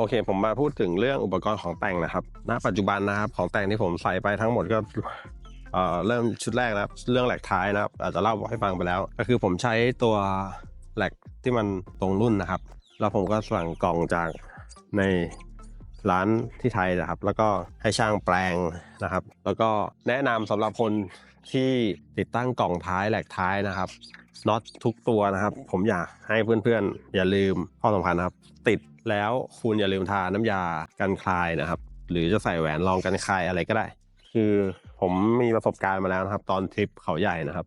โอเค ผมมาพูดถึงเรื่องอุปกรณ์ของแต่งนะครับ ณ ปัจจุบันนะครับ ของแต่งที่ผมใส่ไปทั้งหมดก็เเริ่มชุดแรกนะครับ เรื่องแหลกท้ายนะครับ อาจจะเล่าให้ฟังไปแล้ว ก็คือผมใช้ตัวแหลกที่มันตรงรุ่นนะครับ แล้วผมก็สั่งกล่องจากใน ร้านที่ไทยนะครับ แล้วก็ให้ช่างแปลงนะครับ แล้วก็แนะนำสำหรับคนที่ติดตั้งกล่องท้ายแหลกท้ายนะครับน็อตทุกตัวนะครับ ผมอยากให้เพื่อนๆ อย่าลืมข้อสำคัญนะครับ ติดแล้วคุณอย่าลืมทาน้ำยากันคลายนะครับ หรือจะใส่แหวนรองกันคลายอะไรก็ได้ คือผมมีประสบการณ์มาแล้วนะครับ ตอนทริปเขาใหญ่นะครับ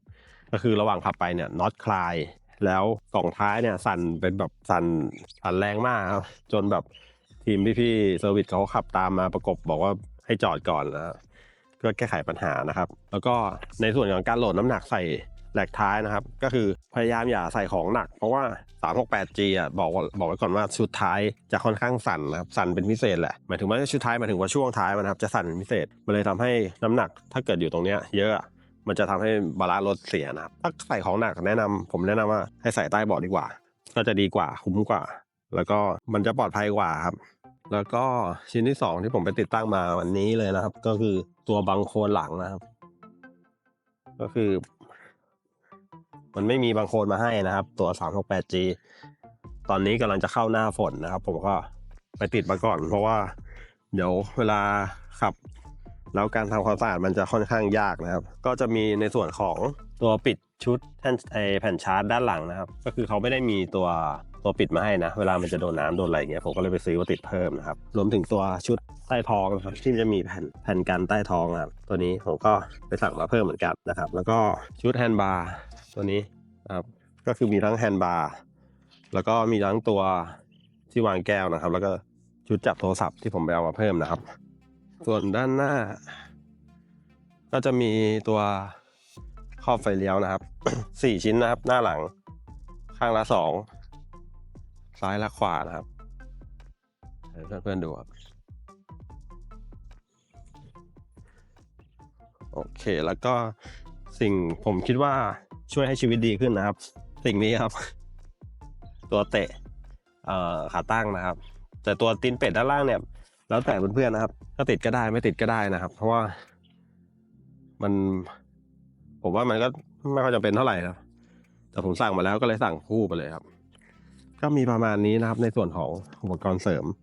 ก็คือระหว่างขับไปเนี่ยน็อตคลาย แล้วกล่องท้ายเนี่ยสั่นเป็นแบบสั่นสั่นแรงมากครับจนแบบ ทีมพี่ๆเซอร์วิสเขาขับตามมาประกบบอกว่าให้จอดก่อนนะครับเพื่อแก้ไขปัญหานะครับ แล้วก็ในส่วนของการโหลดน้ำหนักใส่แหลกท้ายนะครับ ก็คือพยายามอย่าใส่ของหนัก เพราะว่า 368G อะบอกบอกไว้ก่อนว่าชุดท้ายจะค่อนข้างสั่นนะครับสั่นเป็นพิเศษแหละหมายถึงว่าชุดท้ายหมายถึงว่าช่วงท้ายมันนะครับจะสั่นเป็นพิเศษมันเลยทำให้น้ำหนักถ้าเกิดอยู่ตรงเนี้ยเยอะมันจะทำให้บาลานซ์รถเสียนะครับถ้าใส่ของหนักแนะนำผมแนะนำว่าให้ใส่ใต้เบาะดีกว่า ก็จะดีกว่าคุ้มกว่า แล้วก็มันจะปลอดภัยกว่าครับ แล้วก็ชิ้นที่สองที่ผมไปติดตั้งมาวันนี้เลยนะครับ ก็คือตัวบังโคลนหลังนะครับ ก็คือ มันไม่มีบังโคลนมาให้นะครับ ตัว 368G ตอนนี้กำลังจะเข้าหน้าฝนนะครับ ผมก็ไปติดมาก่อน เพราะว่า เดี๋ยวเวลาขับ แล้วการทำความสะอาดมันจะค่อนข้างยากนะครับ ก็จะมีในส่วนของตัวปิด ชุดแท่นไอแผ่นชาร์จด้านหลังนะครับ ก็คือเขาไม่ได้มีตัวตัวปิดมาให้นะ เวลามันจะโดนน้ำโดนอะไรอย่างเงี้ยผมก็เลยไปซื้อมาติดเพิ่มนะครับ รวมถึงตัวชุดใต้ท้องนะครับที่จะมีแผ่นแผ่นกันใต้ท้องครับตัวนี้ผมก็ไปสั่งมาเพิ่มเหมือนกันนะครับ แล้วก็ชุดแฮนด์บาร์ตัวนี้นะครับก็คือมีทั้งแฮนด์บาร์แล้วก็มีทั้งตัวที่วางแก้วนะครับ แล้วก็ชุดจับโทรศัพท์ที่ผมไปเอามาเพิ่มนะครับ ส่วนด้านหน้า ก็จะมีตัว ครอบไฟเลี้ยวนะครับ สี่ชิ้นนะครับ หน้าหลัง ข้างละสองซ้ายและขวานะครับให้เพื่อนๆดูครับ โอเค แล้วก็สิ่งผมคิดว่าช่วยให้ชีวิตดีขึ้นนะครับ สิ่งนี้ครับ ตัวเตะเอ่อขาตั้งนะครับ แต่ตัวตีนเป็ดด้านล่างเนี่ย แล้วแต่เพื่อนๆนะครับ ก็ติดก็ได้ไม่ติดก็ได้นะครับ เพราะว่ามัน ผมว่ามันก็ไม่ค่อยจำเป็นเท่าไหร่ครับแต่ผมสั่งมาแล้วก็เลยสั่งคู่ไปเลยครับ ก็มีประมาณนี้นะครับในส่วนของอุปกรณ์เสริม